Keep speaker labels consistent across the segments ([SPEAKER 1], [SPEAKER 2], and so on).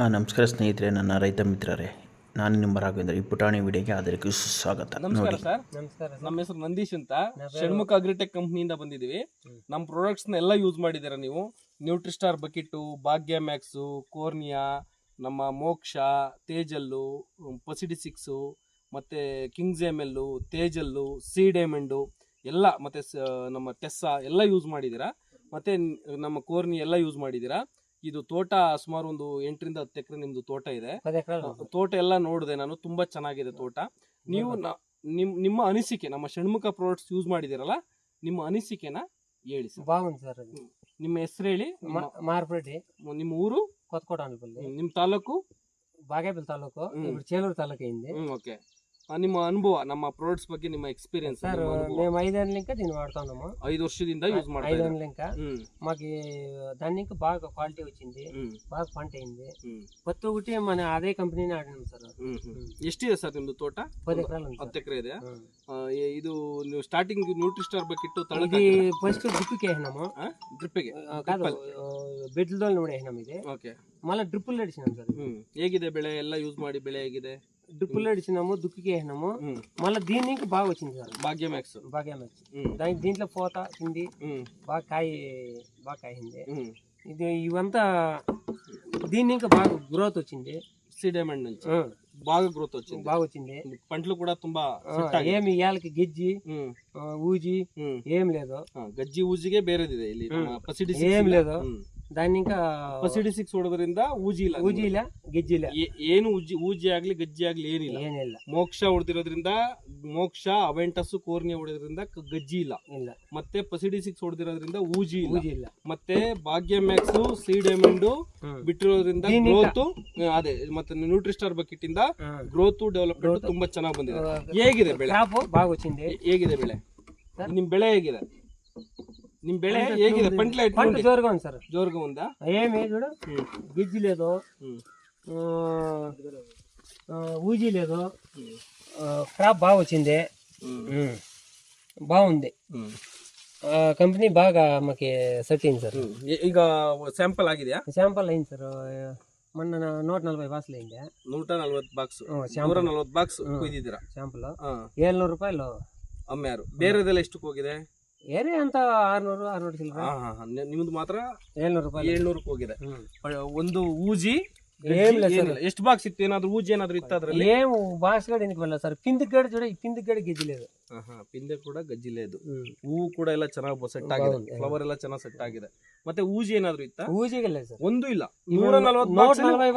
[SPEAKER 1] ಆ, ನಮಸ್ಕಾರ ಸ್ನೇಹಿತರೆ ನನ್ನ ರೈತ ಮಿತ್ರರೇ. ನಾನು ನಿಮ್ಮ ರಾಘವೇಂದ್ರ. ಈ ಪುಟಾಣಿ ವಿಡಿಯೋಗೆ ಆದರಿಗೂ ಸ್ವಾಗತ
[SPEAKER 2] ನಮಸ್ಕಾರ
[SPEAKER 1] ನೋಡಿ.
[SPEAKER 2] ಸರ್.
[SPEAKER 3] ನಮಸ್ಕಾರ
[SPEAKER 2] ನಮ್ಮ ಹೆಸರು ನಂದೀಶ್ ಅಂತ. ಷಣ್ಮುಖ ಅಗ್ರಿಟೆಕ್ ಕಂಪ್ನಿಯಿಂದ ಬಂದಿದ್ದೀವಿ. ನಮ್ಮ ಪ್ರಾಡಕ್ಟ್ಸ್ನ ಎಲ್ಲ ಯೂಸ್ ಮಾಡಿದ್ದೀರಾ ನೀವು? ನ್ಯೂಟ್ರಿಸ್ಟಾರ್ ಬಕೆಟು ಭಾಗ್ಯ ಮ್ಯಾಕ್ಸು ಕೋರ್ನಿಯಾ ನಮ್ಮ ಮೋಕ್ಷ ತೇಜಲ್ಲು ಪಸಿಡಿ ಸಿಕ್ಸು ಮತ್ತು ಕಿಂಗ್ಸ್ ಎಮ್ಎಲ್ಲು ತೇಜಲ್ಲು ಸಿ ಡೈಮಂಡು ಎಲ್ಲ ಮತ್ತು ನಮ್ಮ ಟೆಸ್ಸಾ ಎಲ್ಲ ಯೂಸ್ ಮಾಡಿದ್ದೀರಾ? ಮತ್ತು ನಮ್ಮ ಕೋರ್ನಿ ಎಲ್ಲ ಯೂಸ್ ಮಾಡಿದ್ದೀರಾ? ಇದು ತೋಟ ಸುಮಾರು ಒಂದು ಎಂಟರಿಂದ ಹತ್ತು ಎಕರೆ ನಿಮ್ದು ತೋಟ ಇದೆ. ತೋಟ ಎಲ್ಲ ನೋಡಿದೆ ನಾನು ತುಂಬಾ ಚೆನ್ನಾಗಿದೆ ತೋಟ. ನೀವು ನಿಮ್ ನಿಮ್ಮ ಅನಿಸಿಕೆ ನಮ್ಮ ಷಣ್ಮುಖ ಪ್ರಾಡಕ್ಟ್ಸ್ ಯೂಸ್ ಮಾಡಿದಿರಲ್ಲ ನಿಮ್ಮ ಅನಿಸಿಕೆನ ಹೇಳಿ ಸರ್. ನಿಮ್ಮ ಹೆಸರು ಹೇಳಿ ನಿಮ್ಮ- ನಿಮ್ಮ ಊರು?
[SPEAKER 3] ಕೊತ್ಕೋಟ
[SPEAKER 2] ನಿಮ್ಮ ತಾಲೂಕು?
[SPEAKER 3] ಬಾಗೇಪಲ್ಲಿ ತಾಲೂಕು ಚೇಲೂರು
[SPEAKER 2] ತಾಲೂಕು ಹಿಂದೆ. ನಿಮ್ಮ ಅನುಭವ ನಮ್ಮ ಪ್ರಾಡಕ್ಟ್ಸ್ ಬಗ್ಗೆ ನಿಮ್ಮ ఎక్స్పీరియన్స్
[SPEAKER 3] సార్ మేము ఐదేళ్ళ ఇంకా దీన్ని వాడుతున్నాము
[SPEAKER 2] ಐದು ವರ್ಷದಿಂದ ಯೂಸ್ ಮಾಡ್ತಾ ಇದ್ದೀರಾ
[SPEAKER 3] ఐదేళ్ళ ఇంకా
[SPEAKER 2] ಹ್ಮ್
[SPEAKER 3] మాకు ఈ దాని ఇంకా బాగా క్వాలిటీ వచ్చింది
[SPEAKER 2] ಹ್ಮ್
[SPEAKER 3] బాగా పంట అయింది
[SPEAKER 2] ಹ್ಮ್
[SPEAKER 3] ప్రతి ఒక్కటి మన అదే కంపెనీనే ఆడినాం సార్
[SPEAKER 2] ಹ್ಮ್ ಹ್ಮ್ ಎಷ್ಟಿದೆ ಸರ್ ನಿಮ್ದು ತೋಟ
[SPEAKER 3] పది ఎకరాలు ఉంది
[SPEAKER 2] ಹತ್ತು ಎಕರೆ ಇದೆ
[SPEAKER 3] సార్.
[SPEAKER 2] ಆ, ಎ- ಇದು ನೀವು ಸ್ಟಾರ್ಟಿಂಗ್ ನ್ಯೂಟ್ರಿಸ್ಟಾರ್ ಬೇಕಿತ್ತು
[SPEAKER 3] ఇది
[SPEAKER 2] ತಳಕ್ಕೆ
[SPEAKER 3] ఫస్ట్ డ్రిప్కి వేసినాము
[SPEAKER 2] ಡ್ರಿಪ್ಪಿಗೆ
[SPEAKER 3] ఆ, కాదు బెడ్లతో కూడా వేసినాం ఇది
[SPEAKER 2] ಓಕೆ
[SPEAKER 3] మళ్ళీ డ్రిప్పులు అడిచినాం సార్
[SPEAKER 2] ಹ್ಮ್ ಹೇಗಿದೆ ಬೆಳೆ ಎಲ್ಲ ಯೂಸ್ ಮಾಡಿ ಬೆಳೆ ಹೇಗಿದೆ
[SPEAKER 3] డ్రిప్పులు అడిచినాము దుక్కికి వేసినాము
[SPEAKER 2] ಹ್ಮ್
[SPEAKER 3] మళ్ళీ దీన్ని ఇంకా బాగా వచ్చింది సార్
[SPEAKER 2] ಭಾಗ್ಯ ಮ್ಯಾಕ್ಸ್
[SPEAKER 3] బాగా మంచి
[SPEAKER 2] ಹ್ಮ್
[SPEAKER 3] దానికి దీంట్లో పోత కింది
[SPEAKER 2] ಹ್ಮ್
[SPEAKER 3] బాగా కాయ బాగా కాయింది
[SPEAKER 2] ಹ್ಮ್
[SPEAKER 3] ఇది ఇవంతా దీన్ని ఇంకా బాగా గ్రోత్ వచ్చింది
[SPEAKER 2] సి డైమండ్ నుంచి
[SPEAKER 3] ఆ,
[SPEAKER 2] బాగా గ్రోత్ వచ్చింది
[SPEAKER 3] బాగా వచ్చింది
[SPEAKER 2] పంటలు కూడా ತುಂಬಾ
[SPEAKER 3] ఆ,
[SPEAKER 2] ಸೆಟ್ ಆಗಿದೆ
[SPEAKER 3] ఏమి ఇయాలకి గిజ్జి
[SPEAKER 2] ಹ್ಮ್
[SPEAKER 3] ఆ, ఊజి
[SPEAKER 2] ಹ್ಮ್
[SPEAKER 3] ఏం లేదు
[SPEAKER 2] ಹಾ, ಗಜ್ಜಿ ಊಜಿಗೆ ಬೇರೆದಿದೆ ಇಲ್ಲಿ ನಮ್ಮ ಪಸಿಡಿ six
[SPEAKER 3] ఏం
[SPEAKER 2] ಇಲ್ಲ.
[SPEAKER 3] లేదు
[SPEAKER 2] ಹ್ಮ್.
[SPEAKER 3] దాన్ని ఇంకా
[SPEAKER 2] ಪಸಿಡಿ ಸಿಕ್ಸ್ ಹೊಡೆದ್ರಿಂದ ಊಜಿ ಇಲ್ಲ
[SPEAKER 3] ఊజిల గిజ్జిల
[SPEAKER 2] ಏ- ಏನು ಉಜ್ಜಿ ಊಜಿ ಆಗ್ಲಿ ಗಜ್ಜಿ ಆಗ್ಲಿ ಏನಿಲ್ಲ
[SPEAKER 3] ಏನಿಲ್ಲ
[SPEAKER 2] ಮೋಕ್ಷ ಹೊಡೆದಿರೋದ್ರಿಂದ ಮೋಕ್ಷ ಅವೆಂಟಸ್ ಕೋರ್ನಿಯ ಹೊಡೆದ್ರಿಂದ ಕ- ಗಜ್ಜಿ ಇಲ್ಲ
[SPEAKER 3] ಇಲ್ಲ
[SPEAKER 2] ಮತ್ತೆ ಪಸಿಡಿ ಸಿಕ್ಸ್ ಹೊಡೆದಿರೋದ್ರಿಂದ ಊಜಿ ಇಲ್ಲ
[SPEAKER 3] ఊజి ಇಲ್ಲ
[SPEAKER 2] ಮತ್ತೆ ಭಾಗ್ಯ ಮ್ಯಾಕ್ಸ್ ಸಿ ಡೈಮಂಡ್
[SPEAKER 3] ಹ್ಮ್.
[SPEAKER 2] ಬಿಟ್ಟಿರೋದ್ರಿಂದ
[SPEAKER 3] దీనికి-
[SPEAKER 2] ಗ್ರೋತ್ ಅದೇ ಮತ್ತೆ ನ್ಯೂಟ್ರಿಸ್ಟಾರ್ ಬಕೆಟ್ ಇಂದ
[SPEAKER 3] ఆ.
[SPEAKER 2] ಗ್ರೋತ್ ಡೆವಲಪ್ಮೆಂಟ್ ತುಂಬಾ ಚೆನ್ನಾಗಿ ಬಂದಿದೆ ಹೇಗಿದೆ ಬೆಳೆ
[SPEAKER 3] క్రాప్ బాగా వచ్చింది
[SPEAKER 2] ಹೇ- ಹೇಗಿದೆ ಬೆಳೆ ನಿಮ್ ಬೆಳೆ ಹೇಗಿದೆ ನಿಮ್ಮ ಬೆಳೆ ಹೇಗಿದೆ? పంటలు
[SPEAKER 3] పంట ఉందా ఏమి చూడు లేదు క్రాప్ బాగా వచ్చింది బాగుంది కంపెనీ బాగా మాకు సెట్ సార్
[SPEAKER 2] ಈಗ ಸ್ಯಾಂಪಲ್ ಆಗಿದೆಯಾ?
[SPEAKER 3] ಸ್ಯಾಂಪಲ್ అయింది ಸರ್. ಮೊನ್ನೆ ನೂರ ನಲ್ವತ್ತು ಬಾಕ್ಸ್ ಇದೆ
[SPEAKER 2] ನೂರ ನಲ್ವತ್ತು ಬಾಕ್ಸ್. ನೂರ ನಲ್ವತ್ತು ಬಾಕ್ಸ್ ಕುಯ್ದಿದ್ದೀರಾ? ಸ್ಯಾಂಪಲ್.
[SPEAKER 3] ಏಳ್ನೂರು ರೂಪಾಯಿ
[SPEAKER 2] ಅಮ್ಮ ಯಾರು? ಬೇರೆದೆಲ್ಲ ಎಷ್ಟಕ್ಕೆ ಹೋಗಿದೆ?
[SPEAKER 3] ಏನೇ ಅಂತ ಆರ್ನೂರು ಆರ್ನೂರು ಕಿಲೋ
[SPEAKER 2] ಹಾ ಹಾ ನಿಮ್ದು ಮಾತ್ರ
[SPEAKER 3] ಏಳ್ನೂರು ರೂಪಾಯಿ.
[SPEAKER 2] ಏಳ್ನೂರಕ್ಕೆ ಹೋಗಿದೆ. ಒಂದು ಊಜಿ ಎಷ್ಟು ಬಾಕ್ಸ್ ಇತ್ತು? ಏನಾದ್ರು ಊಜಿ ಏನಾದ್ರು ಇತ್ತು ಅದ್ರಲ್ಲಿ?
[SPEAKER 3] ಏನು ಭಾಷೆಗಳು ಏನಕ್ಕೆ ಬರಲ್ಲ ಸರ್. ಪಿಂದ ಗಡ್ ಜೋಡಿ ಪಿಂದ ಗಡ್ ಗೆದ್ದಿಲ್ಲ ಅದು.
[SPEAKER 2] ಹಾ, ಹಾ. ಪಿಂದೆ ಕೂಡ ಗಜ್ಜಿಲೆ
[SPEAKER 3] ಅದು.
[SPEAKER 2] ಹೂ ಕೂಡ ಎಲ್ಲ ಚೆನ್ನಾಗಿ ಸೆಟ್ ಆಗಿದೆ. ಫ್ಲವರ್ ಎಲ್ಲ ಚೆನ್ನಾಗಿ ಸೆಟ್ ಆಗಿದೆ. ಮತ್ತೆ ಊಜಿ ಏನಾದ್ರು ಇತ್ತ?
[SPEAKER 3] ಊಜಿಗಿಲ್ಲ ಸರ್.
[SPEAKER 2] ಒಂದು ಇಲ್ಲ. ನೂರ ನಲ್ವತ್ತು
[SPEAKER 3] ನೂಟ ಬಾಕ್ಸಲ್ಲಿ- ನಲಭೈ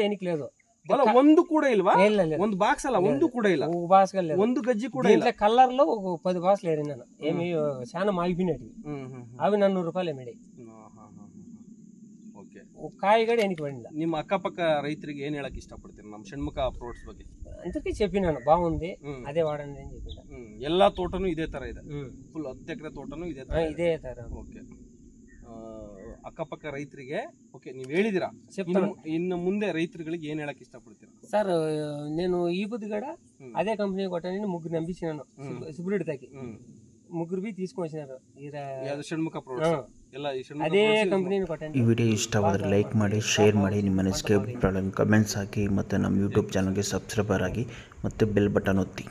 [SPEAKER 3] ಏನಕ್ಕೆ లేదు
[SPEAKER 2] ಅಲ್ಲ ಒಂದು ಕೂಡ ಇಲ್ವಾ
[SPEAKER 3] ఏం లేదు
[SPEAKER 2] ಒಂದು ಬಾಕ್ಸ್ ಅಲ್ಲ ಒಂದು ಕೂಡ ಇಲ್ಲ
[SPEAKER 3] ఓ భాష కూడా లేదు
[SPEAKER 2] ಒಂದು గజ్జి కూడా ಇಲ್ಲ
[SPEAKER 3] దీంట్లో కలర్ లో ఒక పది భాషలు ఏరినాను ఏమి చాలా మాగిపోయినట్టు
[SPEAKER 2] ಹ್ಮ್ ಹ್ಮ್
[SPEAKER 3] అవి నన్నూరు రూపాయలు ఏమిడి
[SPEAKER 2] ಓಕೆ
[SPEAKER 3] ఒక కాయ కూడా ఎనికి పడింది
[SPEAKER 2] ನಿಮ್ಮ ಅಕ್ಕಪಕ್ಕ ರೈತರಿಗೆ ಏನ್ ಹೇಳಕ್ ಇಷ್ಟಪಡ್ತೀರಿ ನಮ್ಮ ಷಣ್ಮುಖ ಪ್ರಾಡಕ್ಟ್ಸ್ ಬಗ್ಗೆ
[SPEAKER 3] అందుకే చెప్పినాను బాగుంది
[SPEAKER 2] ಹ್ಮ್.
[SPEAKER 3] అదే వాడండి అని చెప్పిన
[SPEAKER 2] ಹ್ಮ್ ಎಲ್ಲಾ ತೋಟನು ಇದೇ ತರ ಇದೆ
[SPEAKER 3] ఉమ్.
[SPEAKER 2] ಫುಲ್ ಹತ್ತು ಎಕರೆ ತೋಟನು ಇದೇ
[SPEAKER 3] ఆ,
[SPEAKER 2] ತರ
[SPEAKER 3] ఇదే ತರ
[SPEAKER 2] ಓಕೆ ಅಕ್ಕಪಕ್ಕ ರೈತರಿಗೆ ಓಕೆ ನೀವು ಹೇಳಿದಿರಾ
[SPEAKER 3] చెప్తాను
[SPEAKER 2] ಇನ್ನು ಇನ್ನು ಮುಂದೆ ರೈತರುಗಳಿಗೆ ಏನ್ ಹೇಳಕ್ ಇಷ್ಟಪಡ್ತೀರಾ
[SPEAKER 3] సార్ నేను ఈ బుద్ధి కూడా
[SPEAKER 2] ఉమ్.
[SPEAKER 3] అదే కంపెనీ కొట్టానని ముగ్గురు నంపించినాను సుబ్రుడి తగ్గి
[SPEAKER 2] ಹ್ಮ್
[SPEAKER 3] ముగ్గురు బి తీసుకొని వచ్చినారు ఈర-
[SPEAKER 2] ಯಾವ್ದು ಷಣ್ಮುಖ
[SPEAKER 3] ఆ,
[SPEAKER 2] ಪ್ರಾಡಕ್ಟ್ಸ್ ಎಲ್ಲ ಈ ಷಣ್ಮುಖ
[SPEAKER 3] అదే
[SPEAKER 2] products use
[SPEAKER 3] కంపెనీని
[SPEAKER 1] ಈ
[SPEAKER 3] కొట్టండి
[SPEAKER 1] ವಿಡಿಯೋ ಇಷ್ಟವಾದರೆ ಲೈಕ್ ಮಾಡಿ ಶೇರ್ ಮಾಡಿ ನಿಮ್ಮ ಅನಿಸಿಕೆ ಕಮೆಂಟ್ಸ್ ಹಾಕಿ ಮತ್ತು ನಮ್ಮ ಯೂಟ್ಯೂಬ್ ಚಾನಲ್ಗೆ ಸಬ್ಸ್ಕ್ರೈಬರ್ ಆಗಿ ಮತ್ತು ಬೆಲ್ ಬಟನ್ ಒತ್ತಿ